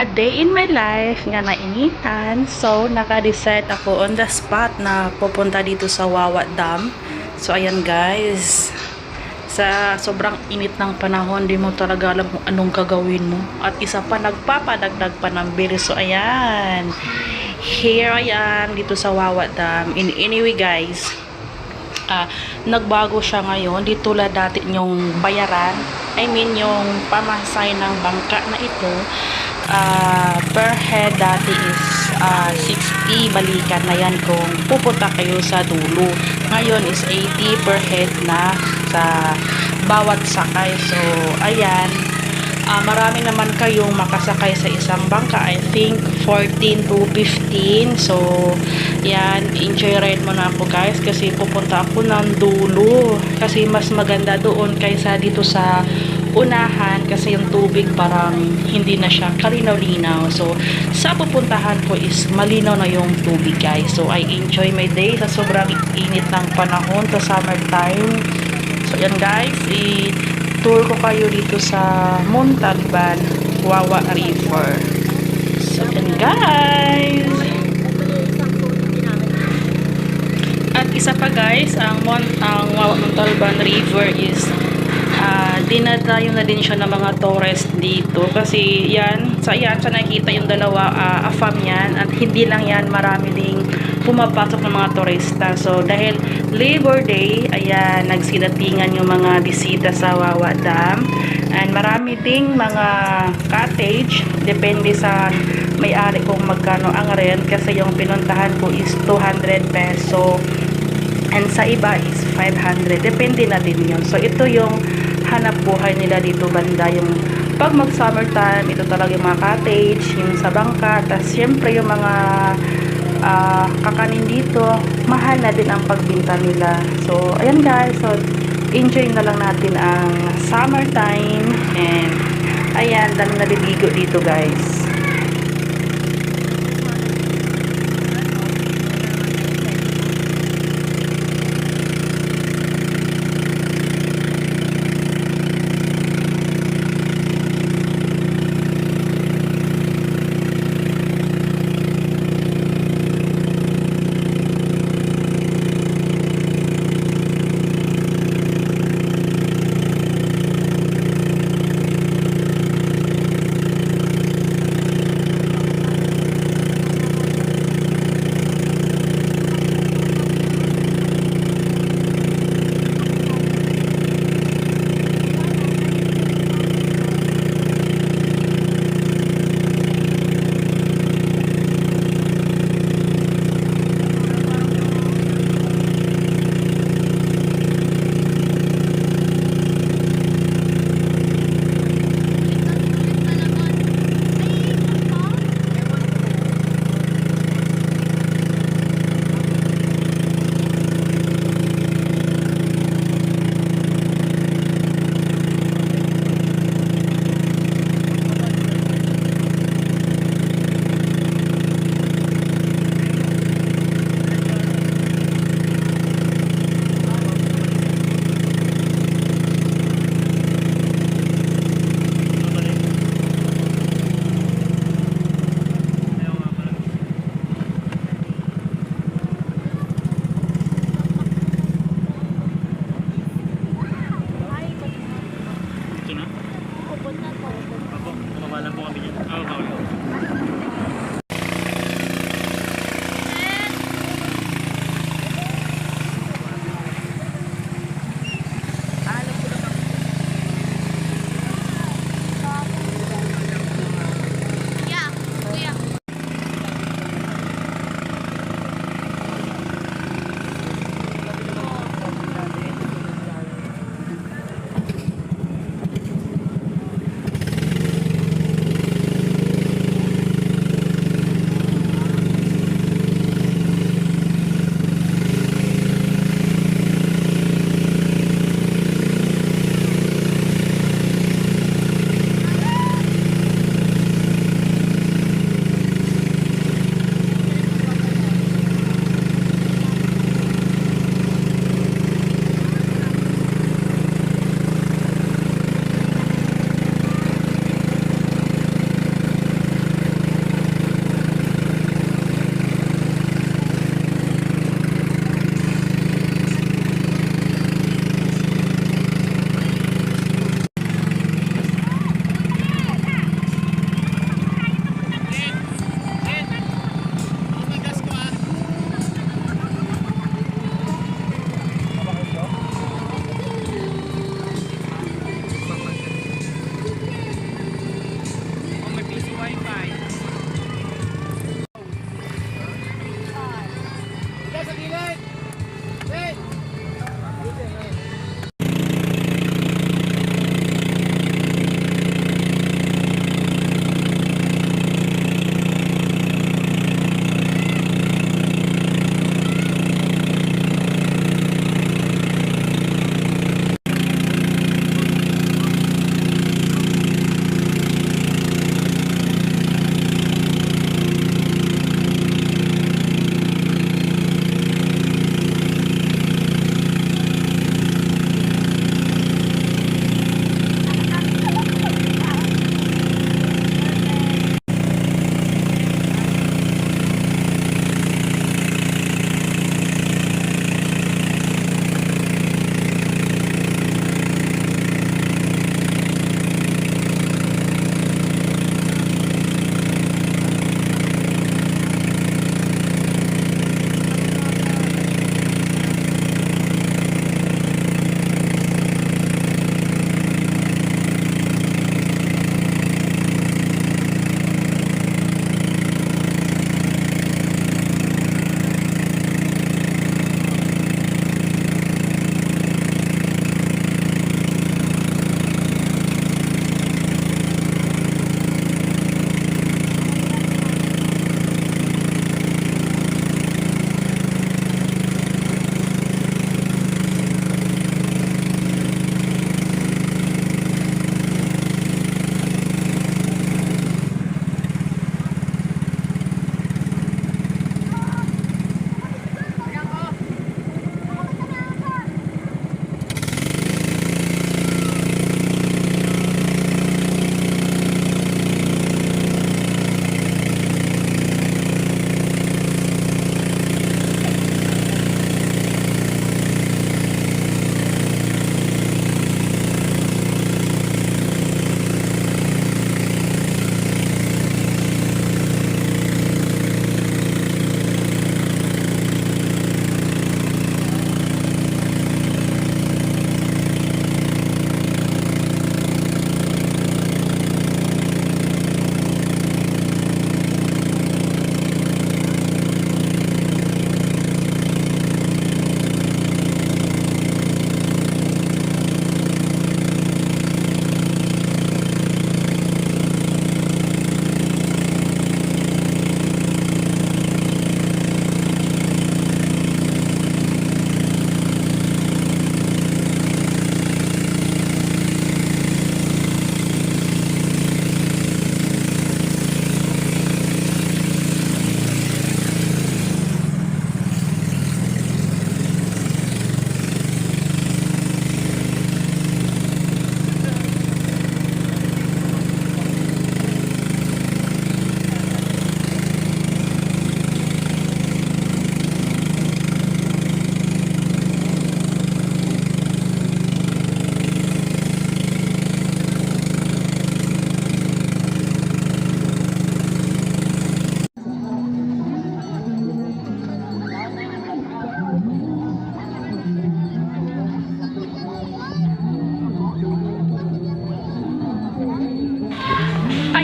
a day in my life nga nainitan. So, naka-decide ako on the spot na pupunta dito sa Wawa Dam. So, ayan guys. Sa sobrang init ng panahon, di mo talaga alam kung anong gagawin mo. At isa pa, nagpapadagdag pa ng bilis. So, ayan. Here I am dito sa Wawa Dam. In anyway guys, ah, nagbago siya ngayon. Di tulad dati yung bayaran. I mean, yung pamasay ng bangka na ito. Ah, per head dati is ah, 60 balikan na yan kung pupunta kayo sa dulo. Ngayon is 80 per head na sa bawat sakay. So, ayan. Ah, marami naman kayong makasakay sa isang bangka. I think 14 to 15. So, yan. Enjoy ride mo na ako guys kasi pupunta ako ng dulo. Kasi mas maganda doon kaysa dito sa unahan kasi yung tubig parang hindi na siya kalinaw-linaw. So, sa pupuntahan ko is malinaw na yung tubig guys. So, I enjoy my day sa sobrang init ng panahon sa summertime. So, yan guys. I-tour ko kayo dito sa Montalban, Wawa River. So, yan guys. At isa pa guys, ang, Mon ang Wawa Montalban River is uh, dinadayo na din siya ng mga tourist dito kasi yan, sa yan, sa nakikita yung dalawa uh, afam yan at hindi lang yan, marami ding pumapasok ng mga turista. So, dahil Labor Day, ayan, nagsidatingan yung mga bisita sa Wawa Dam. And marami ding mga cottage, depende sa may-ari kung magkano ang rent kasi yung pinuntahan ko is 200 peso and sa iba is 500 depende na din yun so ito yung hanap buhay nila dito banda. Yung pag mag summertime ito talaga yung mga cottage yung sa bangka. Tas syempre yung mga ah, kakanin dito mahal na din ang pagbinta nila. So ayan guys so enjoy na lang natin ang summertime. And ayan dami naliligo dito guys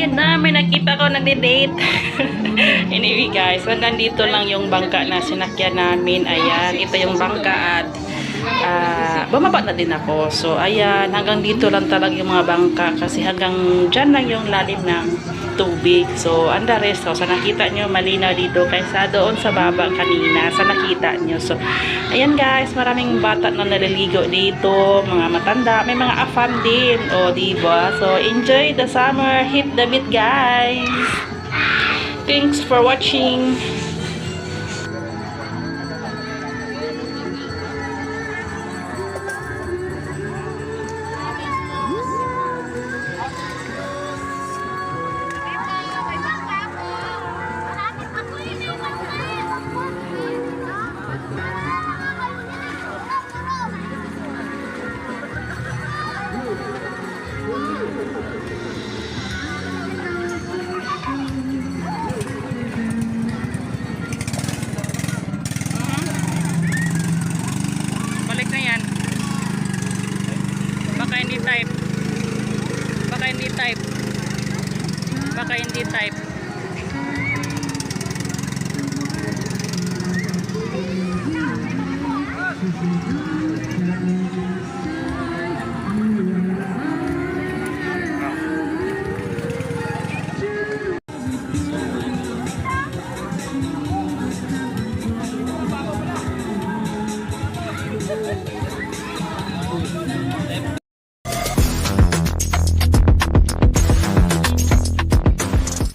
Ayan na, may nakita ko nagde-date. anyway guys, hanggang dito lang yung bangka na sinakyan namin. Ayan, ito yung bangka at ah, bumaba na din ako. So, ayan, hanggang dito lang talaga yung mga bangka kasi hanggang dyan lang yung lalim ng tubig. So, anda rest. So, sa nakita nyo, malinaw dito kaysa doon sa baba kanina. Sa nakita nyo. So, ayan guys, maraming bata na naliligo dito. Mga matanda. May mga afam din. O, diba? So, enjoy the summer. Hit the beat, guys. Thanks for watching.